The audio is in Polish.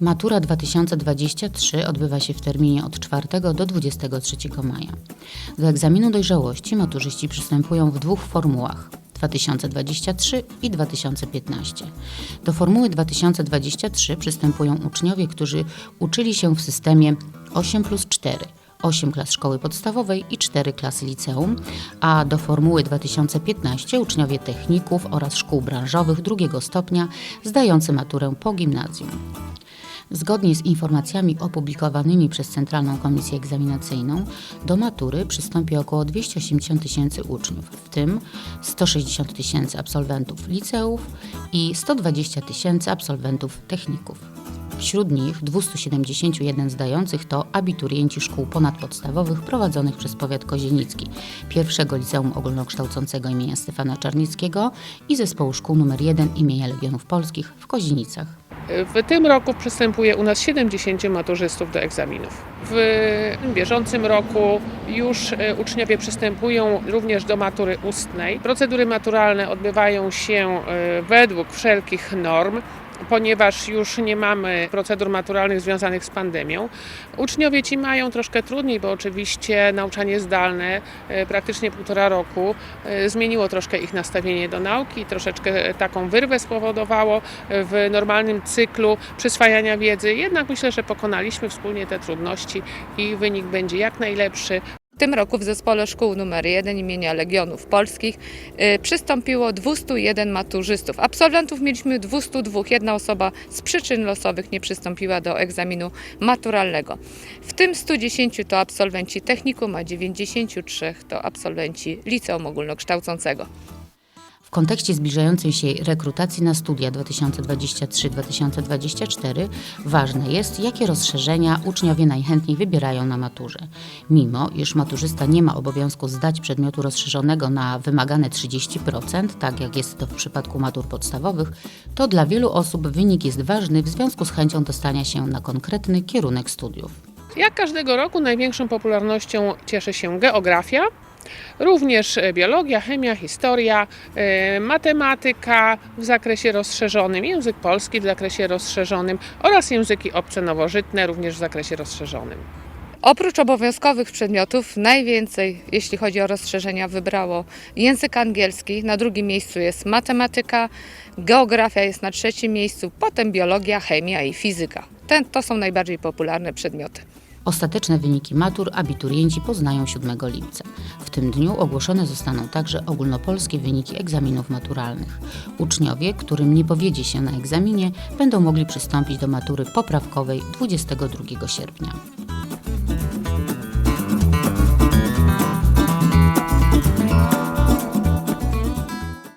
Matura 2023 odbywa się w terminie od 4 do 23 maja. Do egzaminu dojrzałości maturzyści przystępują w dwóch formułach 2023 i 2015. Do formuły 2023 przystępują uczniowie, którzy uczyli się w systemie 8 plus 4. 8 klas szkoły podstawowej i 4 klasy liceum, a do formuły 2015 uczniowie techników oraz szkół branżowych drugiego stopnia zdający maturę po gimnazjum. Zgodnie z informacjami opublikowanymi przez Centralną Komisję Egzaminacyjną, do matury przystąpi około 280 tysięcy uczniów, w tym 160 tysięcy absolwentów liceów i 120 tysięcy absolwentów techników. Wśród nich 271 zdających to abiturienci szkół ponadpodstawowych prowadzonych przez powiat kozienicki, pierwszego liceum ogólnokształcącego imienia Stefana Czarnickiego i zespołu szkół nr 1 imienia Legionów Polskich w Kozienicach. W tym roku przystępuje u nas 70 maturzystów do egzaminów. W bieżącym roku już e, uczniowie przystępują również do matury ustnej. Procedury maturalne odbywają się e, według wszelkich norm. Ponieważ już nie mamy procedur maturalnych związanych z pandemią, uczniowie ci mają troszkę trudniej, bo oczywiście nauczanie zdalne e, praktycznie półtora roku e, zmieniło troszkę ich nastawienie do nauki, troszeczkę taką wyrwę spowodowało w normalnym cyklu przyswajania wiedzy. Jednak myślę, że pokonaliśmy wspólnie te trudności i wynik będzie jak najlepszy. Tym roku w zespole szkół nr 1 imienia Legionów Polskich y, przystąpiło 201 maturzystów. Absolwentów mieliśmy 202. Jedna osoba z przyczyn losowych nie przystąpiła do egzaminu maturalnego. W tym 110 to absolwenci technikum, a 93 to absolwenci liceum ogólnokształcącego. W kontekście zbliżającej się rekrutacji na studia 2023-2024 ważne jest, jakie rozszerzenia uczniowie najchętniej wybierają na maturze. Mimo, iż maturzysta nie ma obowiązku zdać przedmiotu rozszerzonego na wymagane 30%, tak jak jest to w przypadku matur podstawowych, to dla wielu osób wynik jest ważny w związku z chęcią dostania się na konkretny kierunek studiów. Jak każdego roku największą popularnością cieszy się geografia, również e, biologia, chemia, historia, e, matematyka w zakresie rozszerzonym, język polski w zakresie rozszerzonym oraz języki obce nowożytne również w zakresie rozszerzonym. Oprócz obowiązkowych przedmiotów, najwięcej, jeśli chodzi o rozszerzenia, wybrało język angielski. Na drugim miejscu jest matematyka, geografia jest na trzecim miejscu, potem biologia, chemia i fizyka. Ten, to są najbardziej popularne przedmioty. Ostateczne wyniki matur abiturienci poznają 7 lipca. W tym dniu ogłoszone zostaną także ogólnopolskie wyniki egzaminów maturalnych. Uczniowie, którym nie powiedzie się na egzaminie, będą mogli przystąpić do matury poprawkowej 22 sierpnia.